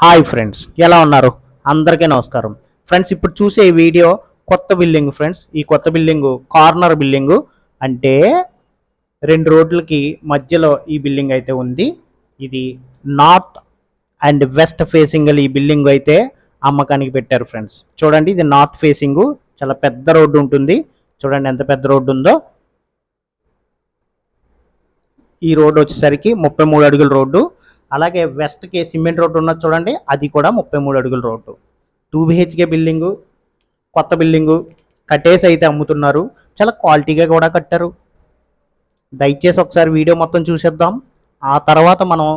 Hi friends ఎలా ఉన్నారు? అందరికీ నమస్కారం. ఫ్రెండ్స్ ఇప్పుడు చూసే ఈ వీడియో కొత్త బిల్డింగ్ ఫ్రెండ్స్. ఈ కొత్త బిల్డింగ్ కార్నర్ బిల్డింగ్. అంటే రెండు రోడ్లకి మధ్యలో ఈ బిల్డింగ్ అయితే ఉంది. ఇది నార్త్ అండ్ వెస్ట్ ఫేసింగ్ ఈ బిల్డింగ్ అయితే అమ్మకానికి పెట్టారు ఫ్రెండ్స్. చూడండి ఇది నార్త్ ఫేసింగ్. చాలా పెద్ద రోడ్డు ఉంటుంది. చూడండి ఎంత పెద్ద రోడ్డు ఉందో. ఈ రోడ్డు వచ్చేసరికి ముప్పై మూడు అడుగుల రోడ్డు. అలాగే వెస్ట్కి సిమెంట్ రోడ్డు ఉన్నది చూడండి అది కూడా ముప్పై మూడు అడుగుల రోడ్డు. టూ బిహెచ్కే బిల్డింగు కొత్త బిల్డింగు కట్టేసి అయితే అమ్ముతున్నారు. చాలా క్వాలిటీగా కూడా కట్టారు. దయచేసి ఒకసారి వీడియో మొత్తం చూసేద్దాం. ఆ తర్వాత మనం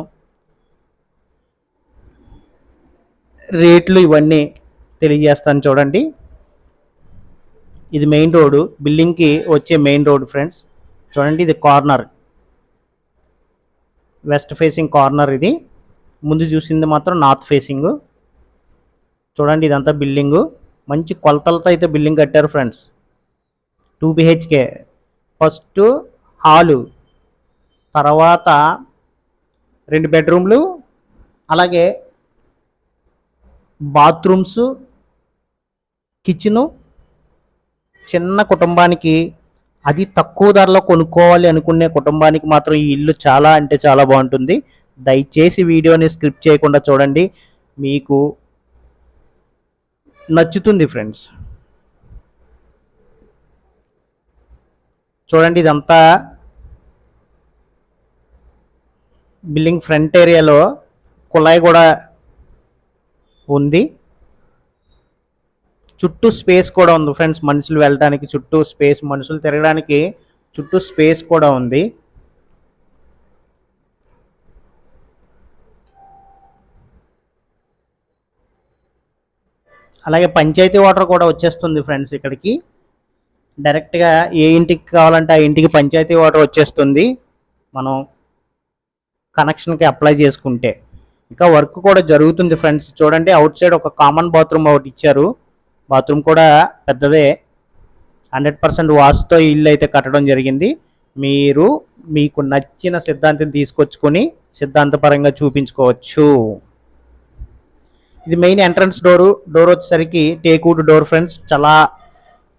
రేట్లు ఇవన్నీ తెలియజేస్తాను చూడండి. ఇది మెయిన్ రోడ్డు బిల్డింగ్కి వచ్చే మెయిన్ రోడ్డు ఫ్రెండ్స్. చూడండి ఇది కార్నర్. వెస్ట్ ఫేసింగ్ కార్నర్ ఇది. ముందు చూసింది మాత్రం నార్త్ ఫేసింగ్. చూడండి ఇదంతా బిల్డింగు. మంచి కొలతలతో అయితే బిల్డింగ్ కట్టారు friends. Two BHK. First hall. తర్వాత రెండు బెడ్రూమ్లు. అలాగే బాత్రూమ్స్ కిచెను. చిన్న కుటుంబానికి అది తక్కువ ధరలో కొనుక్కోవాలి అనుకునే కుటుంబానికి మాత్రం ఈ ఇల్లు చాలా అంటే చాలా బాగుంటుంది. దయచేసి వీడియోని స్క్రిప్ట్ చేయకుండా చూడండి. మీకు నచ్చుతుంది ఫ్రెండ్స్. చూడండి ఇదంతా బిల్డింగ్ ఫ్రంట్ ఏరియాలో కుళాయి కూడా ఉంది. చుట్టూ స్పేస్ కూడా ఉంది ఫ్రెండ్స్ మనుషులు వెళ్ళడానికి చుట్టూ స్పేస్ మనుషులు తిరగడానికి చుట్టూ స్పేస్ కూడా ఉంది. అలాగే పంచాయతీ వాటర్ కూడా వచ్చేస్తుంది ఫ్రెండ్స్ ఇక్కడికి. డైరెక్ట్గా ఏ ఇంటికి కావాలంటే ఆ ఇంటికి పంచాయతీ వాటర్ వచ్చేస్తుంది. మనం కనెక్షన్కి అప్లై చేసుకుంటే. ఇంకా వర్క్ కూడా జరుగుతుంది ఫ్రెండ్స్. చూడండి అవుట్ సైడ్ ఒక కామన్ బాత్రూమ్ ఒకటి ఇచ్చారు. బాత్రూమ్ కూడా పెద్దదే. హండ్రెడ్ పర్సెంట్ వాస్తుతో ఇల్లు అయితే కట్టడం జరిగింది. మీరు మీకు నచ్చిన సిద్ధాంతం తీసుకొచ్చుకొని సిద్ధాంతపరంగా చూపించుకోవచ్చు. ఇది మెయిన్ ఎంట్రన్స్ డోరు. డోర్ వచ్చేసరికి టేక్వుడ్ డోర్ ఫ్రెండ్స్. చాలా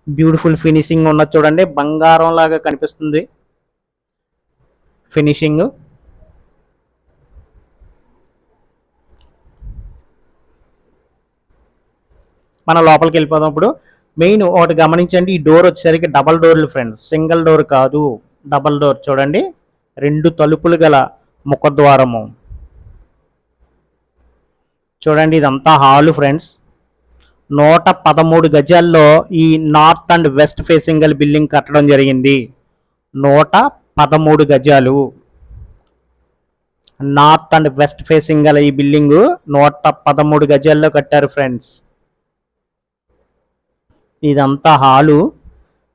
బ్యూటిఫుల్ ఫినిషింగ్ ఉన్నది చూడండి. బంగారం లాగా కనిపిస్తుంది. ఫినిషింగ్. మన లోపలికి వెళ్ళిపోదాం. ఇప్పుడు మెయిన్ ఒకటి గమనించండి ఈ డోర్ వచ్చేసరికి డబల్ డోర్లు ఫ్రెండ్స్ సింగిల్ డోర్ కాదు డబల్ డోర్ చూడండి. రెండు తలుపులు గల ముఖద్వారము. చూడండి ఇదంతా హాలు ఫ్రెండ్స్ నూట పదమూడు గజాల్లో ఈ నార్త్ అండ్ వెస్ట్ ఫేసింగ్ గల బిల్డింగ్ కట్టడం జరిగింది. నూట పదమూడు గజాలు. నార్త్ అండ్ వెస్ట్ ఫేసింగ్ గల ఈ బిల్డింగ్ నూట పదమూడు గజాల్లో కట్టారు ఫ్రెండ్స్ ఇదంతా హాలు.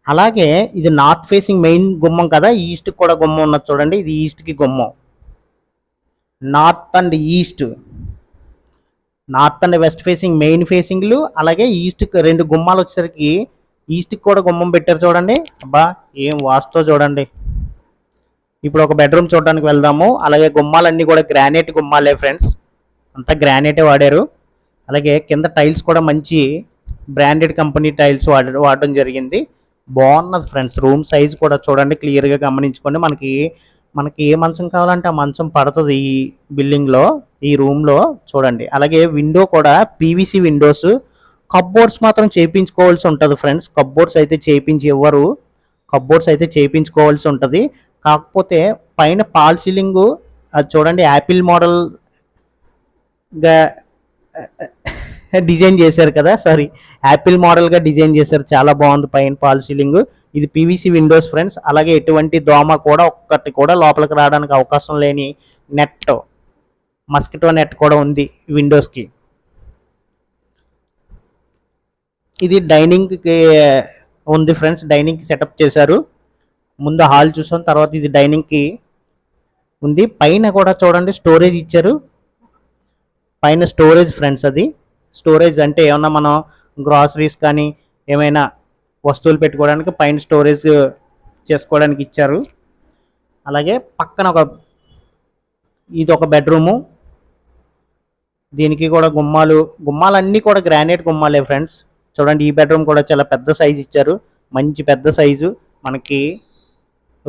అలాగే ఇది నార్త్ ఫేసింగ్ మెయిన్ గుమ్మం కదా ఈస్ట్ కూడా గుమ్మం ఉన్నది చూడండి ఇది ఈస్ట్కి గుమ్మం. North and east. North and west facing main ఫేసింగ్లు అలాగే ఈస్ట్ రెండు గుమ్మాలు వచ్చేసరికి ఈస్ట్కి కూడా గుమ్మం పెట్టారు చూడండి. అబ్బా ఏం వాస్తో చూడండి. ఇప్పుడు ఒక బెడ్రూమ్ చూడడానికి వెళ్దాము. అలాగే గుమ్మాలన్నీ కూడా గ్రానైట్ గుమ్మాలే ఫ్రెండ్స్. అంతా గ్రానైటే వాడారు. అలాగే కింద టైల్స్ కూడా మంచి బ్రాండెడ్ కంపెనీ టైల్స్ వాడ వాడడం జరిగింది. బాగున్నది ఫ్రెండ్స్. రూమ్ సైజ్ కూడా చూడండి క్లియర్గా గమనించుకోండి. మనకి మనకి ఏ మంచం కావాలంటే ఆ మంచం పడుతుంది ఈ బిల్డింగ్లో ఈ రూమ్లో చూడండి. అలాగే విండో కూడా పీవీసీ విండోస్. కప్బోర్డ్స్ మాత్రం చేయించుకోవాల్సి ఉంటుంది ఫ్రెండ్స్. కప్బోర్డ్స్ అయితే చేయించి ఇవ్వరు కప్బోర్డ్స్ అయితే చేయించుకోవాల్సి ఉంటుంది. కాకపోతే పైన పాల్ సీలింగు అది చూడండి యాపిల్ మోడల్గా డిజైన్ చేశారు కదా సారీ. యాపిల్ మోడల్గా డిజైన్ చేశారు. చాలా బాగుంది పైన పాల్ సీలింగ్. ఇది పీవీసీ విండోస్ ఫ్రెండ్స్ అలాగే ఎటువంటి దోమ కూడా ఒక్కటి కూడా లోపలికి రావడానికి అవకాశం లేని నెట్ మస్కిటో నెట్ కూడా ఉంది విండోస్కి ఇది డైనింగ్కి ఉంది ఫ్రెండ్స్ డైనింగ్కి సెటప్ చేశారు. ముందు హాల్ చూసాం. తర్వాత ఇది డైనింగ్కి ఉంది. పైన కూడా చూడండి స్టోరేజ్ ఇచ్చారు. పైన స్టోరేజ్ ఫ్రెండ్స్ అది. స్టోరేజ్ అంటే ఏమన్నా మనం గ్రాసరీస్ కానీ ఏమైనా వస్తువులు పెట్టుకోవడానికి పైన స్టోరేజ్ చేసుకోవడానికి ఇచ్చారు. అలాగే పక్కన ఒక ఇది ఒక బెడ్రూము దీనికి కూడా గుమ్మాలు గుమ్మాలన్నీ కూడా గ్రానైట్ గుమ్మాలే ఫ్రెండ్స్ చూడండి ఈ బెడ్రూమ్ కూడా చాలా పెద్ద సైజు ఇచ్చారు. మంచి పెద్ద సైజు మనకి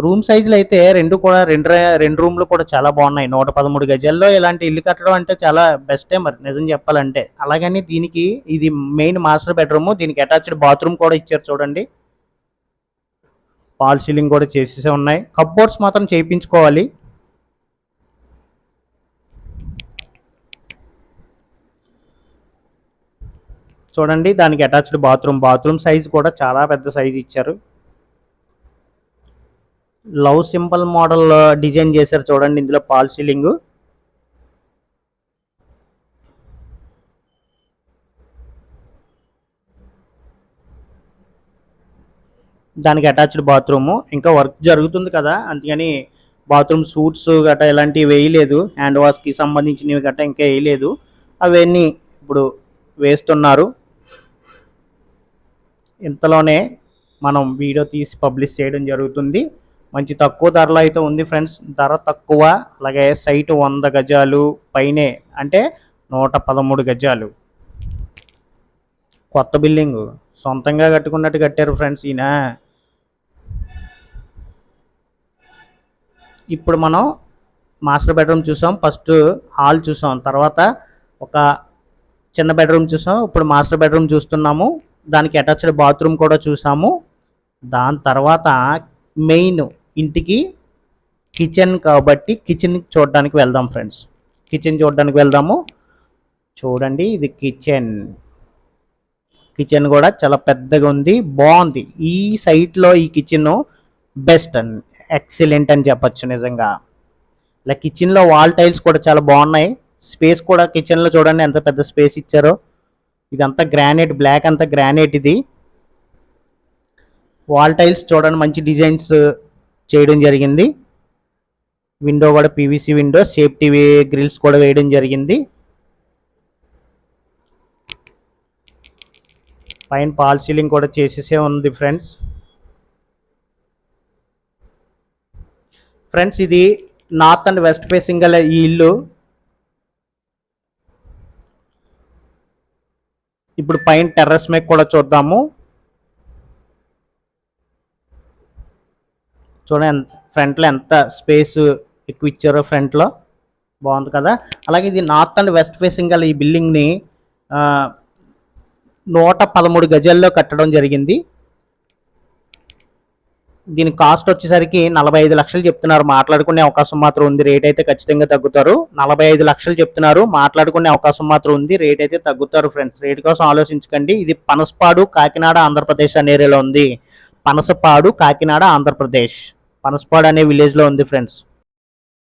రూమ్ సైజులు అయితే రెండు కూడా రెండు రెండు రూమ్లు కూడా చాలా బాగున్నాయి. నూట పదమూడు గజాల్లో ఇలాంటి ఇల్లు కట్టడం అంటే చాలా బెస్టే మరి నిజం చెప్పాలంటే. అలాగని దీనికి ఇది మెయిన్ మాస్టర్ బెడ్రూమ్. దీనికి అటాచ్డ్ బాత్రూమ్ కూడా ఇచ్చారు చూడండి. పాల్ సీలింగ్ కూడా చేసేసే ఉన్నాయి. కప్బోర్డ్స్ మాత్రం చేయించుకోవాలి. చూడండి దానికి అటాచ్డ్ బాత్రూమ్. బాత్రూమ్ సైజ్ కూడా చాలా పెద్ద సైజ్ ఇచ్చారు. లవ్ సింపుల్ మోడల్ డిజైన్ చేశారు చూడండి ఇందులో పాల్ సీలింగ్. దానికి అటాచ్డ్ బాత్రూమ్. ఇంకా వర్క్ జరుగుతుంది కదా అందుకని బాత్రూమ్ సూట్స్ గట్రా ఇలాంటివి వేయలేదు. హ్యాండ్ వాష్కి సంబంధించినవి గట్రా ఇంకా వేయలేదు. అవన్నీ ఇప్పుడు వేస్తున్నారు. ఇంతలోనే మనం వీడియో తీసి పబ్లిష్ చేయడం జరుగుతుంది. మంచి తక్కువ ధరలో అయితే ఉంది ఫ్రెండ్స్. ధర తక్కువ అలాగే సైట్ వంద గజాలు పైనే అంటే నూట పదమూడు గజాలు. కొత్త బిల్డింగ్ సొంతంగా కట్టుకున్నట్టు కట్టారు ఫ్రెండ్స్ ఈయన. ఇప్పుడు మనం మాస్టర్ బెడ్రూమ్ చూసాం ఫస్ట్ హాల్ చూసాం తర్వాత ఒక చిన్న బెడ్రూమ్ చూసాం ఇప్పుడు మాస్టర్ బెడ్రూమ్ చూస్తున్నాము దానికి అటాచ్డ్ బాత్రూమ్ కూడా చూసాము. దాని తర్వాత మెయిన్ ఇంటికి కిచెన్ కాబట్టి కిచెన్ చూడడానికి వెళ్దాం ఫ్రెండ్స్. కిచెన్ చూడడానికి వెళ్దాము. చూడండి ఇది కిచెన్. కిచెన్ కూడా చాలా పెద్దగా ఉంది. బాగుంది. ఈ సైట్లో ఈ కిచెన్ బెస్ట్ అండ్ ఎక్సలెంట్ అని చెప్పచ్చు నిజంగా. ఇలా కిచెన్లో వాల్ టైల్స్ కూడా చాలా బాగున్నాయి. స్పేస్ కూడా కిచెన్లో చూడండి ఎంత పెద్ద స్పేస్ ఇచ్చారో. ఇదంతా గ్రానైట్ బ్లాక్ అంతా గ్రానైట్ ఇది. వాల్ టైల్స్ చూడండి మంచి డిజైన్స్ చేయడం జరిగింది. విండో కూడా పీవీసీ విండో సేఫ్టీ గ్రిల్స్ కూడా వేయడం జరిగింది. పైన పాల్ సీలింగ్ కూడా చేసేసే ఉంది ఫ్రెండ్స్. ఫ్రెండ్స్ ఇది నార్త్ అండ్ వెస్ట్ ఫేసింగ్ గల ఈ ఇల్లు. ఇప్పుడు పైన టెర్రస్ మీద కూడా చూద్దాము. చూడండి ఫ్రంట్లో ఎంత స్పేస్ ఎక్కువ ఇచ్చారో ఫ్రంట్లో. బాగుంది కదా. అలాగే ఇది నార్త్ అండ్ వెస్ట్ ఫేసింగ్ గల ఈ బిల్డింగ్ని నూట పదమూడు గజాల్లో కట్టడం జరిగింది. దీని కాస్ట్ వచ్చేసరికి నలభై ఐదు లక్షలు చెప్తున్నారు. మాట్లాడుకునే అవకాశం మాత్రం ఉంది. రేట్ అయితే ఖచ్చితంగా తగ్గుతారు. నలభై ఐదు లక్షలు చెప్తున్నారు. మాట్లాడుకునే అవకాశం మాత్రం ఉంది. రేట్ అయితే తగ్గుతారు ఫ్రెండ్స్. రేట్ కోసం ఆలోచించకండి. ఇది పనసపాడు కాకినాడ ఆంధ్రప్రదేశ్ అనే ఏరియాలో ఉంది. పనసపాడు కాకినాడ ఆంధ్రప్రదేశ్. పనసపాడు అనే విలేజ్లో ఉంది ఫ్రెండ్స్